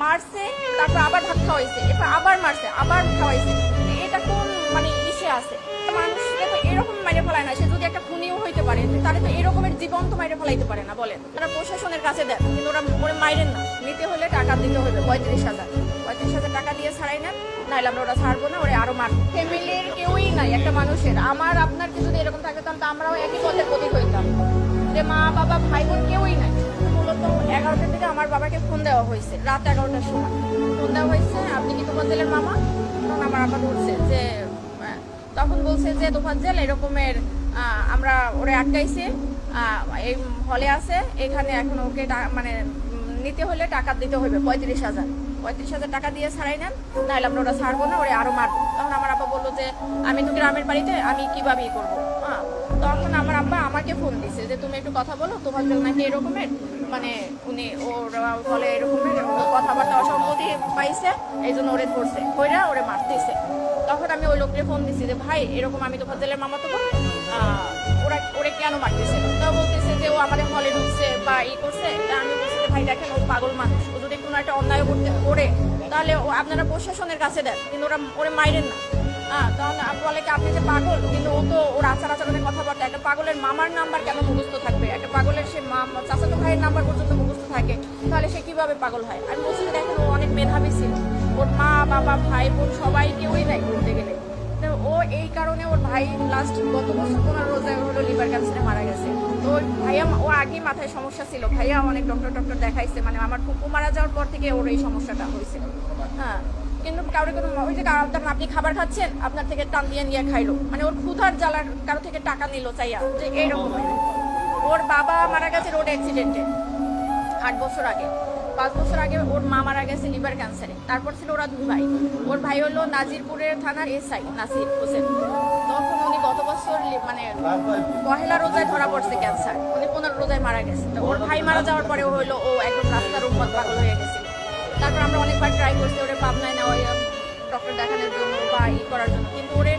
মারছে, তারপর আবার ভাত খাওয়াইছে, এরপর আবার মারছে, আবার খাওয়াইছে। এটা কোন মানে ইসে আছে? মানুষকে তো এরকম মাইরে ফেলায় না, সে যদি একটা খুনিও হইতে পারে, তাহলে তো এরকমের জীবন তো মাইরে ফেলাইতে পারে না, বলেন। তারা প্রশাসনের কাছে দেন, কিন্তু ওরা ওরা মাইরেন না। নিতে হলে টাকা দিতে হবে, পঁয়ত্রিশ হাজার। পঁয়ত্রিশ হাজার টাকা দিয়ে ছাড়াই নেন নাহলে আমরা ওরা ছাড়বো না, ওরা আরও মারবো। ফ্যামিলির কেউই নাই, একটা মানুষের। আমার, আপনার যদি এরকম থাকতো তাহলে তো আমরাও একই পথের প্রতীক হইতাম। যে মা, বাবা, ভাই বোন কেউই নাই। মূলত এগারোটার দিকে আমার বাবাকে ফোন দেওয়া হয়েছে, রাত এগারোটার সময়। ফোন দেওয়া হয়েছে, আপনি কি তোফাজ্জেলের মামা? তখন আমার আব্বা ধরছে যে তখন বলছে যে তোফাজ্জেল এরকমের আমরা ওরে আটকাইছে এই হলে আছে, এখানে এখন ওকে মানে নিতে হলে টাকা দিতে হবে পঁয়ত্রিশ হাজার। পঁয়ত্রিশ হাজার টাকা দিয়ে ছাড়াই নেন, নাহলে আমরা ওরা ছাড়বো না, ওরে আরও মারবো। তখন আমার আব্বা বলল যে, আমি তো গ্রামের বাড়িতে, আমি কীভাবে ই করব? তখন আমার আব্বা আমাকে ফোন দিছে যে, তুমি একটু কথা বলো, তোমার জন্য নাকি এরকমের? মানে উনি ওর বলে এরকমের কথাবার্তা অসম্মতি পাইছে এই জন্য ওরে ধরছে, কইরা ওরে মারতেছে। তখন আমি ওই লোককে ফোন দিছি যে, ভাই, এরকম আমি তো ফাজলের মামা তো ওরা, ওরে কেন মারতেছে? তো বলতেছে যে, ও আমাদের হলে ঢুকছে বা ই করছে। তা আমি বলছি যে, ভাই, দেখেন, ও পাগল মানুষ। ও যদি কোনো একটা অন্যায় করতে, করে, তাহলে আপনারা প্রশাসনের কাছে দেন, কিন্তু ওরা, ওরে মাইরেন না। হ্যাঁ তখন বলে কি আপনি যে পাগল, কিন্তু ও তো ওর আচার আচরণের কথাবার্তা, একটা পাগলের মামার নাম্বার কেন মুখস্থ থাকবে? একটা পাগলের সে মামা চাচাতো ভাইয়ের নাম্বার পর্যন্ত মুখস্থ থাকে, তাহলে সে কীভাবে পাগল হয়? আমি বলছি দেখেন অনেক মেধাবী ছিল। ওর মা, বাবা, ভাই, বোন সবাই কেউই নাই বলতে গেলে। তো ও এই কারণে ওর ভাই লাস্ট গত রোজায় হলো লিভার ক্যান্সারে মারা গেছে। তো ভাইয়া, ও আগে মাথায় সমস্যা ছিল। ভাইয়া অনেক ডক্টর ডক্টর দেখাইছে। মানে আমার ফুপু মারা যাওয়ার পর থেকে ওর এই সমস্যাটা হয়েছিল হ্যাঁ। কিন্তু কারোর কোনো ওই যে কারও ধরেন আপনি খাবার খাচ্ছেন, আপনার থেকে টান দিয়ে নিয়ে খাইলো। মানে ওর ক্ষুধার জ্বালার কারও থেকে টাকা নিল চাইয়া, যে এইরকম ওর বাবা মারা গেছে রোড অ্যাক্সিডেন্টে আট বছর আগে। পাঁচ বছর আগে ওর মা মারা গেছে লিভার ক্যান্সারে তারপর ছিল ওরা দুই ভাই। ওর ভাই হলো নাজিরপুরের থানার এসআই, নাসির হোসেন। তখন উনি গত বছর মানে পহেলা রোজায় ধরা পড়ছে ক্যান্সার উনি পনেরো রোজায় মারা গেছে। তো ওর ভাই মারা যাওয়ার পরে ও হলো ও একদম রাস্তার উপর পাগল হয়ে গেছিল। তারপর আমরা অনেকবার ট্রাই করছি, ওরে পাবনায় ই করার জন্য। কিন্তু ওরে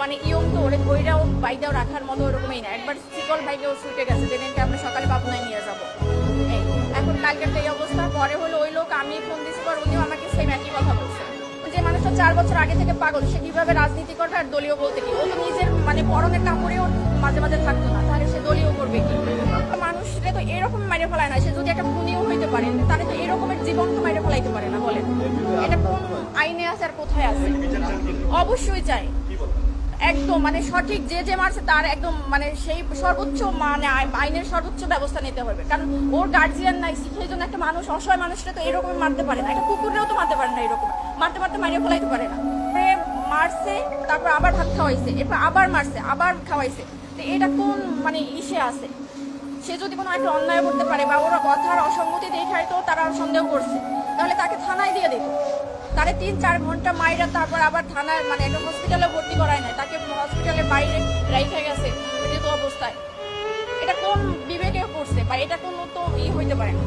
মানে ইয়ং তো ওরে ধৈরাও বাইদাও রাখার মতো ওরকমই না। একবার শিকল ও ছুটে গেছে, যেদিনকে আমরা সকালে পাবনায় নিয়ে যাব। এখন কালকের এই অবস্থা। পরে হলো ওই লোক, আমি ফোন দিছি পর উনিও আমাকে সেম একই কথা বলছে। যে মানুষটা চার বছর আগে থেকে পাগল, সে কীভাবে রাজনীতি করবে আর দলীয় বলতে কি? ও তো নিজের মানে পরনের কাপড়েও মাঝে মাঝে থাকতো না, তাহলে সে দলীয় করবে কি? মানুষকে তো এরকম মাইরে ফেলায় না। সে যদি একটা খুনিও হইতে পারে তাহলে তো এরকমের জীবন তো মাইরে ফেলাইতে পারে না, বলেন। এটা কোন আইনে আছে আর কোথায় আছে? অবশ্যই চাই। একদম মানে সঠিক যে যে মারছে তার একদম মানে সেই সর্বোচ্চ মানে আইনের সর্বোচ্চ ব্যবস্থা নিতে হবে। কারণ ওর গার্জিয়ান নাই, সেই জন্য একটা মানুষ, অসহায় মানুষটা তো এরকম মারতে পারে না। একটা কুকুরেও তো মারতে পারে না এরকম। মারতে মারতে মারিয়ে ফেলাইতে পারে না। মারছে, তারপর আবার ভাত খাওয়াইছে, এরপর আবার মারছে, আবার খাওয়াইছে। তো এটা কোন মানে ইসে আছে? সে যদি কোনো একটা অন্যায় করতে পারে বা ওরা কথার অসঙ্গতি দেখায়, তো তারা সন্দেহ করছে। তাহলে তাকে থানায় দিয়ে দিত তারে তিন, চার ঘণ্টা মাইরা তারপর আবার থানায় মানে একটা হসপিটালে ভর্তি করায় নাই। তাকে হসপিটালে বাইরে রাইখে গেছে। মৃত অবস্থায়। এটা কোন বিবেকে করছে বা এটা কোনো তো ই হইতে পারে না।